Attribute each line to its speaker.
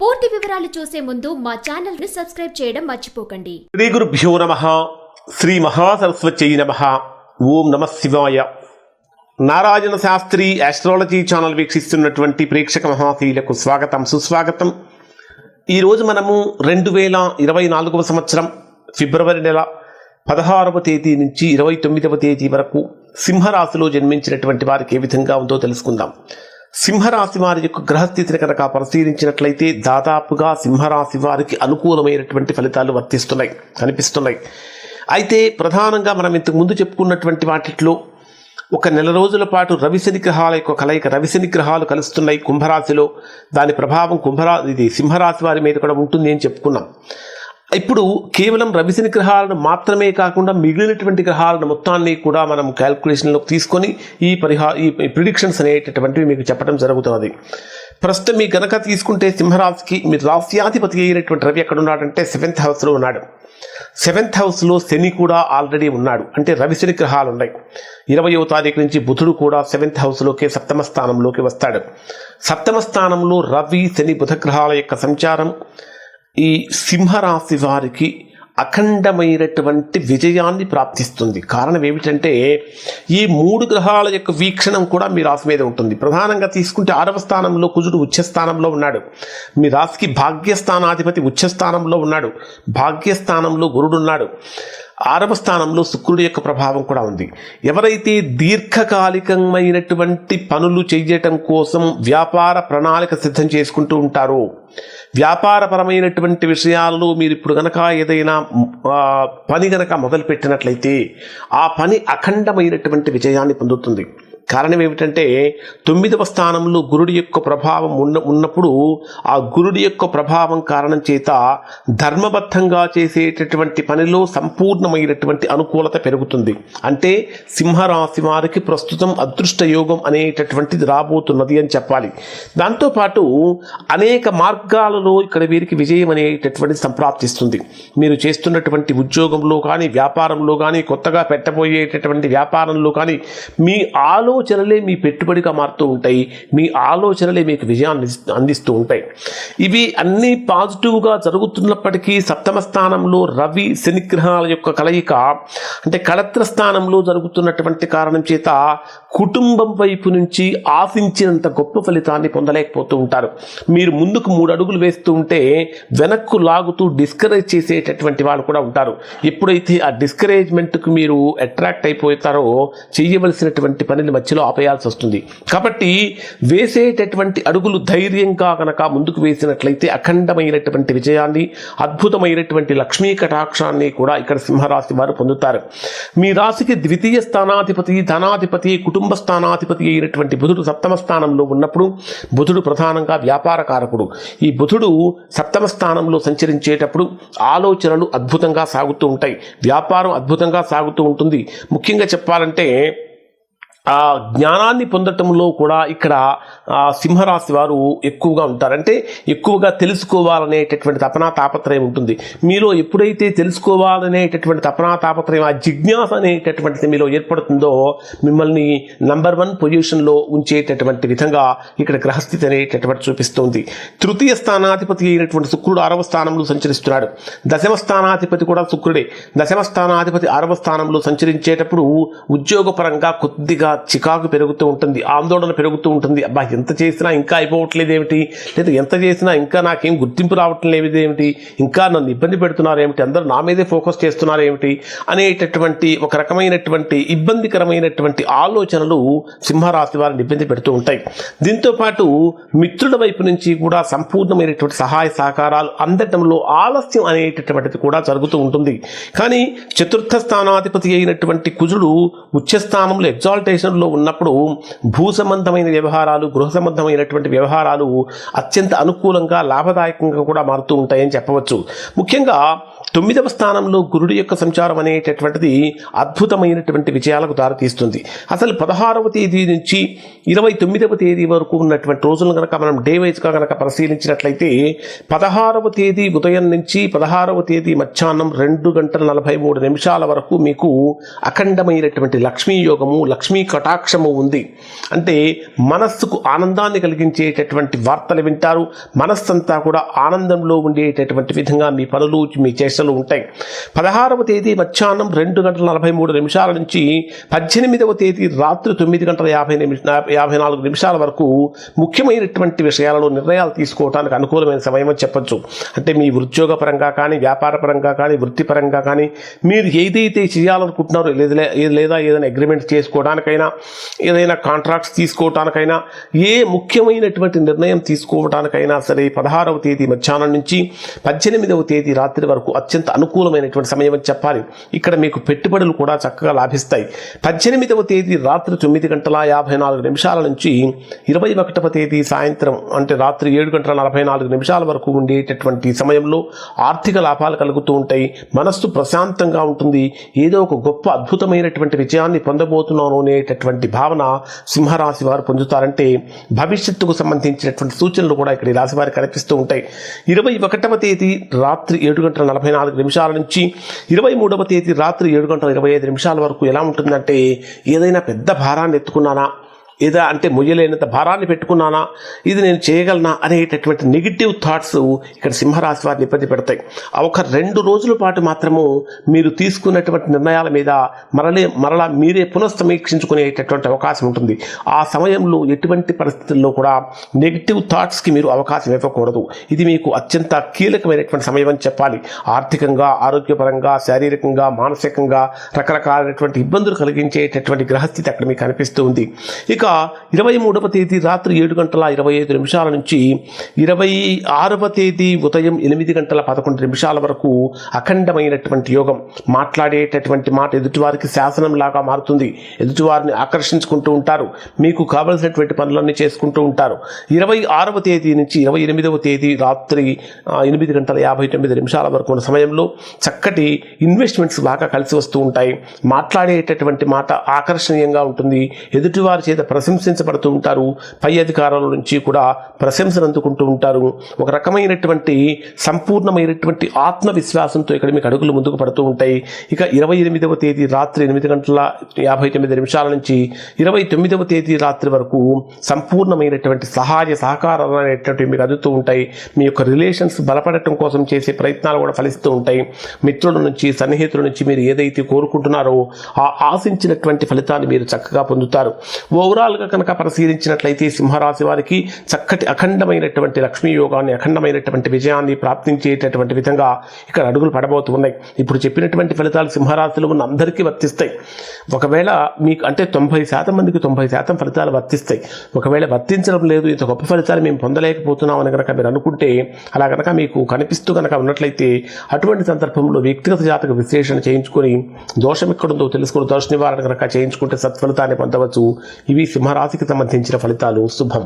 Speaker 1: పూర్తి వివరాలు చూసే ముందు మా ఛానల్ని సబ్స్క్రైబ్ చేయడం మర్చిపోకండి.
Speaker 2: శ్రీ గురుభ్యో నమ. శ్రీ మహాసరస్వతి నమ. ఓం నమ శివాయ. నారాయణ శాస్త్రి ఆస్ట్రాలజీ ఛానల్ వీక్షిస్తున్నటువంటి ప్రేక్షక మహాశీలకు స్వాగతం సుస్వాగతం. ఈరోజు మనము రెండు వేల ఇరవై నాలుగవ సంవత్సరం ఫిబ్రవరి నెల పదహారవ తేదీ నుంచి ఇరవై తొమ్మిదవ తేదీ వరకు సింహరాశిలో జన్మించినటువంటి వారికి ఏ విధంగా ఉందో తెలుసుకుందాం. సింహరాశి వారి యొక్క గ్రహస్థితిని కనుక పరిశీలించినట్లయితే దాదాపుగా సింహరాశి వారికి అనుకూలమైనటువంటి ఫలితాలు వర్తిస్తున్నాయి కనిపిస్తున్నాయి. అయితే ప్రధానంగా మనం ఇంతకు ముందు చెప్పుకున్నటువంటి వాటిలో ఒక నెల రోజుల పాటు రవిశని గ్రహాల యొక్క కలయిక రవిశని గ్రహాలు కలుస్తున్నాయి కుంభరాశిలో. దాని ప్రభావం కుంభరా ఇది సింహరాశి వారి మీద కూడా ఉంటుంది అని చెప్పుకున్నాం. ఇప్పుడు కేవలం రవిశని గ్రహాలను మాత్రమే కాకుండా మిగిలినటువంటి గ్రహాలను మొత్తాన్ని కూడా మనం క్యాల్కులేషన్లోకి తీసుకొని ఈ పరిహా ఈ ప్రిడిక్షన్స్ అనేటటువంటివి మీకు చెప్పడం జరుగుతున్నది. ప్రస్తుతం మీ గనక తీసుకుంటే సింహరాశికి మీ రాశ్యాధిపతి అయినటువంటి రవి ఎక్కడ ఉన్నాడంటే సెవెంత్ హౌస్లో ఉన్నాడు. సెవెంత్ హౌస్లో శని కూడా ఆల్రెడీ ఉన్నాడు. అంటే రవి శని గ్రహాలు ఉన్నాయి. ఇరవయో తారీఖు నుంచి బుధుడు కూడా సెవెంత్ హౌస్లోకి సప్తమ స్థానంలోకి వస్తాడు. సప్తమ స్థానంలో రవి శని బుధ గ్రహాల యొక్క సంచారం. ఈ సింహరాశి వారికి అఖండమైనటువంటి విజయాన్ని ప్రాప్తిస్తుంది. కారణం ఏమిటంటే ఈ మూడు గ్రహాల యొక్క వీక్షణం కూడా మీ రాశి మీద ఉంటుంది. ప్రధానంగా తీసుకుంటే ఆరవ స్థానంలో కుజుడు ఉచ్చస్థానంలో ఉన్నాడు. మీ రాశికి భాగ్యస్థానాధిపతి ఉచ్చస్థానంలో ఉన్నాడు. భాగ్యస్థానంలో గురుడు ఉన్నాడు. ఆరవ స్థానంలో శుక్రుడి యొక్క ప్రభావం కూడా ఉంది. ఎవరైతే దీర్ఘకాలికమైనటువంటి పనులు చేయటం కోసం వ్యాపార ప్రణాళిక సిద్ధం చేసుకుంటూ ఉంటారో వ్యాపారపరమైనటువంటి విషయాల్లో మీరు ఇప్పుడు గనక ఏదైనా పని గనక మొదలుపెట్టినట్లయితే ఆ పని అఖండమైనటువంటి విజయాన్ని పొందుతుంది. కారణం ఏమిటంటే తొమ్మిదవ స్థానంలో గురుడి యొక్క ప్రభావం ఉన్న ఉన్నప్పుడు ఆ గురుడి యొక్క ప్రభావం కారణం చేత ధర్మబద్ధంగా చేసేటటువంటి పనిలో సంపూర్ణమైనటువంటి అనుకూలత పెరుగుతుంది. అంటే సింహరాశి వారికి ప్రస్తుతం అదృష్ట యోగం అనేటటువంటిది రాబోతున్నది అని చెప్పాలి. దాంతోపాటు అనేక మార్గాలలో ఇక్కడ వీరికి విజయం అనేటటువంటిది సంప్రాప్తిస్తుంది. మీరు చేస్తున్నటువంటి ఉద్యోగంలో కానీ వ్యాపారంలో కానీ కొత్తగా పెట్టబోయేటటువంటి వ్యాపారంలో కానీ మీ ఆలోచనలే మీ పెట్టుబడిగా మారుతూ ఉంటాయి. మీ ఆలోచనలే మీకు విజయాన్ని అందిస్తూ ఉంటాయి. ఇవి అన్నీ పాజిటివ్గా జరుగుతున్నప్పటికీ సప్తమ స్థానంలో రవి శనిగ్రహాల యొక్క కలయిక అంటే కళత్ర స్థానంలో జరుగుతున్నటువంటి కారణం చేత కుటుంబం వైపు నుంచి ఆశించినంత గొప్ప ఫలితాన్ని పొందలేకపోతూ ఉంటారు. మీరు ముందుకు మూడు అడుగులు వేస్తూ ఉంటే వెనక్కు లాగుతూ డిస్కరేజ్ చేసేటటువంటి వాళ్ళు కూడా ఉంటారు. ఎప్పుడైతే ఆ డిస్కరేజ్మెంట్కు మీరు అట్రాక్ట్ అయిపోతారో చేయవలసినటువంటి పనిని మధ్యలో ఆపేయాల్సి వస్తుంది. కాబట్టి వేసేటటువంటి అడుగులు ధైర్యంగా కనుక ముందుకు వేసినట్లయితే అఖండమైనటువంటి విజయాన్ని అద్భుతమైనటువంటి లక్ష్మీ కటాక్షాన్ని కూడా ఇక్కడ సింహరాశి వారు పొందుతారు. మీ రాశికి ద్వితీయ స్థానాధిపతి ధనాధిపతి కుటుంబ స్థానాధిపతి అయినటువంటి బుధుడు సప్తమ స్థానంలో ఉన్నప్పుడు బుధుడు ప్రధానంగా వ్యాపార కారకుడు. ఈ బుధుడు సప్తమ స్థానంలో సంచరించేటప్పుడు ఆలోచనలు అద్భుతంగా సాగుతూ ఉంటాయి. వ్యాపారం అద్భుతంగా సాగుతూ ఉంటుంది. ముఖ్యంగా చెప్పాలంటే ఆ జ్ఞానాన్ని పొందటంలో కూడా ఇక్కడ సింహరాశి వారు ఎక్కువగా ఉంటారు. అంటే ఎక్కువగా తెలుసుకోవాలనేటటువంటి తపనా తాపత్రయం ఉంటుంది. మీలో ఎప్పుడైతే తెలుసుకోవాలనేటటువంటి తపనా తాపత్రయం ఆ జిజ్ఞాస అనేటటువంటిది మీలో ఏర్పడుతుందో మిమ్మల్ని నంబర్ వన్ పొజిషన్లో ఉంచేటటువంటి విధంగా ఇక్కడ గ్రహస్థితి అనేటటువంటి చూపిస్తుంది. తృతీయ స్థానాధిపతి అయినటువంటి శుక్రుడు ఆరవ స్థానంలో సంచరిస్తున్నాడు. దశమ స్థానాధిపతి కూడా శుక్రుడే. దశమ స్థానాధిపతి ఆరవ స్థానంలో సంచరించేటప్పుడు ఉద్యోగపరంగా కొద్దిగా చికాకు పెరుగుతూ ఉంటుంది ఆందోళన పెరుగుతూ ఉంటుంది. అబ్బా ఎంత చేసినా ఇంకా అయిపోవట్లేదు ఏమిటి లేదా ఎంత చేసినా ఇంకా నాకేం గుర్తింపు రావటం లేదు ఏమిటి ఇంకా నన్ను ఇబ్బంది పెడుతున్నారు ఏమిటి అందరూ నా మీదే ఫోకస్ చేస్తున్నారు ఏమిటి అనేటటువంటి ఒక రకమైనటువంటి ఇబ్బందికరమైనటువంటి ఆలోచనలు సింహరాశి వారిని ఇబ్బంది పెడుతూ ఉంటాయి. దీంతో పాటు మిత్రుల వైపు నుంచి కూడా సంపూర్ణమైనటువంటి సహాయ సహకారాలు అందటంలో ఆలస్యం అనేటటువంటిది కూడా జరుగుతూ ఉంటుంది. కానీ చతుర్థ స్థానాధిపతి అయినటువంటి కుజుడు ఉచ్చస్థానంలో ఎగ్జాల్టేషన్లో ఉన్నప్పుడు భూ సంబంధమైన వ్యవహారాలు గృహ సంబంధమైనటువంటి వ్యవహారాలు అత్యంత అనుకూలంగా లాభదాయకంగా కూడా మారుతూ ఉంటాయని చెప్పవచ్చు. ముఖ్యంగా తొమ్మిదవ స్థానంలో గురుడి యొక్క సంచారం అనేటటువంటిది అద్భుతమైనటువంటి విజయాలకు దారితీస్తుంది. అసలు పదహారవ తేదీ నుంచి ఇరవై తొమ్మిదవ తేదీ వరకు ఉన్నటువంటి రోజులను కనుక మనం డే వైజ్గా కనుక పరిశీలించినట్లయితే పదహారవ తేదీ ఉదయం నుంచి పదహారవ తేదీ మధ్యాహ్నం రెండు గంటల నలభై మూడు నిమిషాల వరకు మీకు అఖండమైనటువంటి లక్ష్మీ యోగము లక్ష్మీ కటాక్షము ఉంది. అంటే మనస్సుకు ఆనందాన్ని కలిగించేటటువంటి వార్తలు వింటారు. మనస్సంతా కూడా ఆనందంలో ఉండేటటువంటి విధంగా మీ పనులు మీ చేష్టలు ఉంటాయి. పదహారవ తేదీ మధ్యాహ్నం రెండు గంటల నలభై మూడు నిమిషాల నుంచి పద్దెనిమిదవ తేదీ రాత్రి తొమ్మిది గంటల యాభై నిమిష యాభై నాలుగు నిమిషాల వరకు ముఖ్యమైనటువంటి విషయాలలో నిర్ణయాలు తీసుకోవడానికి అనుకూలమైన సమయం అని చెప్పచ్చు. అంటే మీ ఉద్యోగ పరంగా కానీ వ్యాపార పరంగా కానీ వృత్తిపరంగా కానీ మీరు ఏదైతే చేయాలనుకుంటున్నారో లేదా లేదా ఏదైనా అగ్రిమెంట్ చేసుకోవడానికైనా ఏదైనా కాంట్రాక్ట్స్ తీసుకోవడానికైనా ఏ ముఖ్యమైనటువంటి నిర్ణయం తీసుకోవడానికైనా సరే పదహారవ తేదీ మధ్యాహ్నం నుంచి పద్దెనిమిదవ తేదీ రాత్రి వరకు అత్యంత అనుకూలమైనటువంటి సమయం అని చెప్పాలి. ఇక్కడ మీకు పెట్టుబడులు కూడా చక్కగా లాభిస్తాయి. పద్దెనిమిదవ తేదీ రాత్రి తొమ్మిది గంటల యాభై నాలుగు నిమిషాల నుంచి ఇరవై ఒకటవ తేదీ సాయంత్రం అంటే రాత్రి ఏడు గంటల నలభై నాలుగు నిమిషాల వరకు ఉండేటటువంటి సమయంలో ఆర్థిక లాభాలు కలుగుతూ ఉంటాయి. మనస్సు ప్రశాంతంగా ఉంటుంది. ఏదో ఒక గొప్ప అద్భుతమైనటువంటి విజయాన్ని పొందబోతున్నాను అనేటటువంటి భావన సింహరాశి వారు పొందుతారంటే భవిష్యత్తుకు సంబంధించినటువంటి సూచనలు కూడా ఇక్కడ ఈ రాశి వారికి కనిపిస్తూ ఉంటాయి. ఇరవై ఒకటవ తేదీ రాత్రి ఏడు గంటల నలభై నాలుగు నిమిషాల నుంచి ఇరవై మూడవ తేదీ రాత్రి ఏడు గంటల ఇరవై ఐదు నిమిషాల వరకు ఎలా ఉంటుందంటే ఏదైనా పెద్ద భారాన్ని ఎత్తుకున్నానా? ఏదా అంటే మొయ్యలేనంత భారాన్ని పెట్టుకున్నానా? ఇది నేను చేయగలనా? అనేటటువంటి నెగిటివ్ థాట్స్ ఇక్కడ సింహరాశి వారిని ఇబ్బంది పెడతాయి. ఆ ఒక రెండు రోజుల పాటు మాత్రము మీరు తీసుకున్నటువంటి నిర్ణయాల మీద మరలే మరలా మీరే పునఃసమీక్షించుకునేటటువంటి అవకాశం ఉంటుంది. ఆ సమయంలో ఎటువంటి పరిస్థితుల్లో కూడా నెగిటివ్ థాట్స్కి మీరు అవకాశం ఇవ్వకూడదు. ఇది మీకు అత్యంత కీలకమైనటువంటి సమయం అని చెప్పాలి. ఆర్థికంగా ఆరోగ్యపరంగా శారీరకంగా మానసికంగా రకరకాలైనటువంటి ఇబ్బందులు కలిగించేటటువంటి గ్రహస్థితి అక్కడ మీకు కనిపిస్తూ ఉంది. ఇక ఇరవై మూడవ తేదీ రాత్రి ఏడు గంటల ఇరవై ఐదు నిమిషాల నుంచి ఇరవై ఆరవ తేదీ ఉదయం ఎనిమిది గంటల పదకొండు నిమిషాల వరకు అఖండమైనటువంటి యోగం మాట్లాడేటటువంటి మాట ఎదుటివారికి శాసనంలాగా మారుతుంది. ఎదుటివారిని ఆకర్షించుకుంటూ ఉంటారు. మీకు కావలసినటువంటి పనులన్నీ చేసుకుంటూ ఉంటారు. ఇరవై ఆరవ తేదీ నుంచి ఇరవై ఎనిమిదవ తేదీ రాత్రి ఎనిమిది గంటల యాభై తొమ్మిది నిమిషాల వరకు ఉన్న సమయంలో చక్కటి ఇన్వెస్ట్మెంట్స్ బాగా కలిసి వస్తూ ఉంటాయి. మాట్లాడేటటువంటి మాట ఆకర్షణీయంగా ఉంటుంది. ఎదుటివారి చేత ప్రశంసించబడుతూ ఉంటారు. పై అధికారుల నుంచి కూడా ప్రశంసలు అందుకుంటూ ఉంటారు. ఒక రకమైనటువంటి సంపూర్ణమైనటువంటి ఆత్మవిశ్వాసంతో ఇక్కడ మీకు అడుగులు ముందుకు పడుతూ ఉంటాయి. ఇక ఇరవై ఎనిమిదవ తేదీ రాత్రి ఎనిమిది గంటల యాభై తొమ్మిది నిమిషాల నుంచి ఇరవై తొమ్మిదవ తేదీ రాత్రి వరకు సంపూర్ణమైనటువంటి సహాయ సహకారాలు అనేటువంటివి మీకు అందుతూ ఉంటాయి. మీ యొక్క రిలేషన్స్ బలపడటం కోసం చేసే ప్రయత్నాలు కూడా ఫలిస్తూ ఉంటాయి. మిత్రుల నుంచి సన్నిహితుల నుంచి మీరు ఏదైతే కోరుకుంటున్నారో ఆ ఆశించినటువంటి ఫలితాన్ని మీరు చక్కగా పొందుతారు. ఓవరాల్గా కనుక పరిశీలించినట్లయితే సింహరాశి వారికి చక్కటి అఖండమైనటువంటి లక్ష్మీ యోగాన్ని అఖండమైనటువంటి విజయాన్ని ప్రాప్తించేటటువంటి విధంగా ఇక్కడ అడుగులు పడబోతున్నాయి ఇప్పుడు చెప్పినటువంటి ఫలితాలు సింహరాశిలో ఉన్న అందరికీ వర్తిస్తాయి. ఒకవేళ మీకు అంటే తొంభై శాతం మందికి తొంభై శాతం ఫలితాలు వర్తిస్తాయి. ఒకవేళ వర్తించడం లేదు ఇంత గొప్ప ఫలితాలు మేము పొందలేకపోతున్నాం అని కనుక మీరు అనుకుంటే అలా కనుక మీకు కనిపిస్తూ కనుక ఉన్నట్లయితే అటువంటి సందర్భంలో వ్యక్తిగత జాతక విశ్లేషణ చేయించుకొని దోషం ఎక్కడుందో తెలుసుకుని దోష నివారణ కనుక చేయించుకుంటే సత్ఫలితాన్ని పొందవచ్చు. ఇవి సింహరాశికి సంబంధించిన ఫలితాలు శుభం.